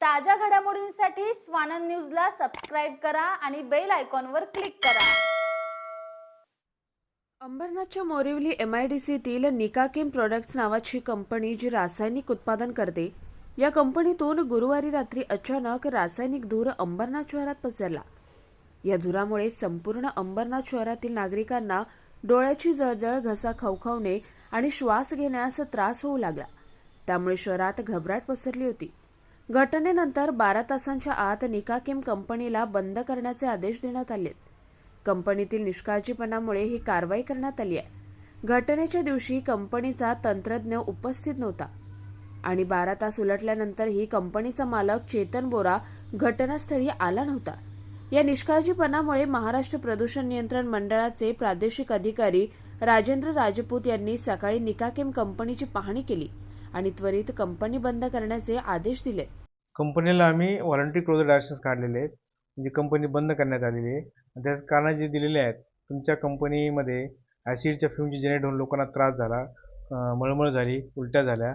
ताज्या घडामोडींसाठी स्वानंद न्यूजला सबस्क्राईब करा आणि बेल आयकॉनवर क्लिक करा. अंबरनाथच्या मोरिवली एम आय डी सीतील निकाकिम प्रोडक्ट्स नावाची कंपनी जी रासायनिक उत्पादन करते या कंपनीतून गुरुवारी रात्री अचानक रासायनिक धूर अंबरनाथ शहरात पसरला. या धुरामुळे संपूर्ण अंबरनाथ शहरातील नागरिकांना डोळ्याची जळजळ घसा खवखवणे आणि श्वास घेण्यास त्रास होऊ लागला. त्यामुळे शहरात घबराट पसरली होती. घटनेनंतर बारा तासांच्या आत निकाकिम कंपनीला बंद करण्याचे आदेश देण्यात आले. कंपनीतील निष्काळजीपणामुळे ही कारवाई करण्यात आली आहे. घटनेच्या दिवशी कंपनीचा तंत्रज्ञ उपस्थित नव्हता. आणि बारा तास उलटल्यानंतरही कंपनीचा मालक चेतन बोरा घटनास्थळी आला नव्हता. या निष्काळजीपणामुळे महाराष्ट्र प्रदूषण नियंत्रण मंडळाचे प्रादेशिक अधिकारी राजेंद्र राजपूत यांनी सकाळी निकाकेम कंपनीची पाहणी केली आणि त्वरित कंपनी बंद करण्याचे आदेश दिलेत कंपनीला आम्ही वॉरंटी क्लोजर डायरेक्शन्स काढलेले आहेत. म्हणजे कंपनी बंद करण्यात आलेली आहे. आणि त्याच कारणं जे दिलेले आहेत तुमच्या कंपनीमध्ये ॲसिडच्या फ्यूमची जनरेट होऊन लोकांना त्रास झाला मळमळ झाली उलट्या झाल्या.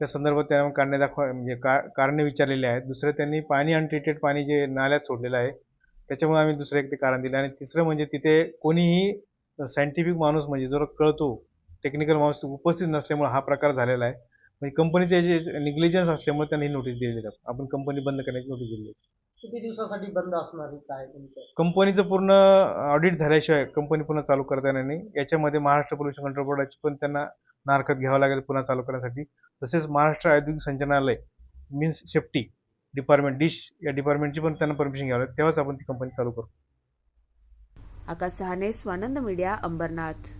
त्या संदर्भात त्यांना कारणे दाखवा म्हणजे का कारणे विचारलेले आहेत. दुसरं त्यांनी पाणी अनट्रीटेड पाणी जे नाल्यात सोडलेलं आहे त्याच्यामुळे आम्ही दुसरं एक ते कारण दिलं. आणि तिसरं म्हणजे तिथे कोणीही सायंटिफिक माणूस म्हणजे जो कळतो टेक्निकल माणूस उपस्थित नसल्यामुळे हा प्रकार झालेला आहे. म्हणजे कंपनीचे जे निग्लिजन्स असल्यामुळे त्यांनी ही नोटीस दिलेली आहे आपण कंपनी बंद करण्याची नोटीस दिलेली आहे किती दिवसासाठी बंद असणार आहे काय तुमचं? कंपनीचं पूर्ण ऑडिट झाल्याशिवाय कंपनी पुन्हा चालू करता येणार नाही. याच्यामध्ये महाराष्ट्र पोल्युशन कंट्रोल बोर्डाची पण त्यांना नारकत घ्यावं लागेल पुन्हा चालू करण्यासाठी. तसेच महाराष्ट्र औद्योगिक संचालनालय मीन्स सेफ्टी डिपार्टमेंट डिश या डिपार्टमेंटची पण त्यांना परमिशन घ्यावं लागेल. तेव्हाच आपण ती कंपनी चालू करू. आकाश सहाने स्वानंद मीडिया अंबरनाथ.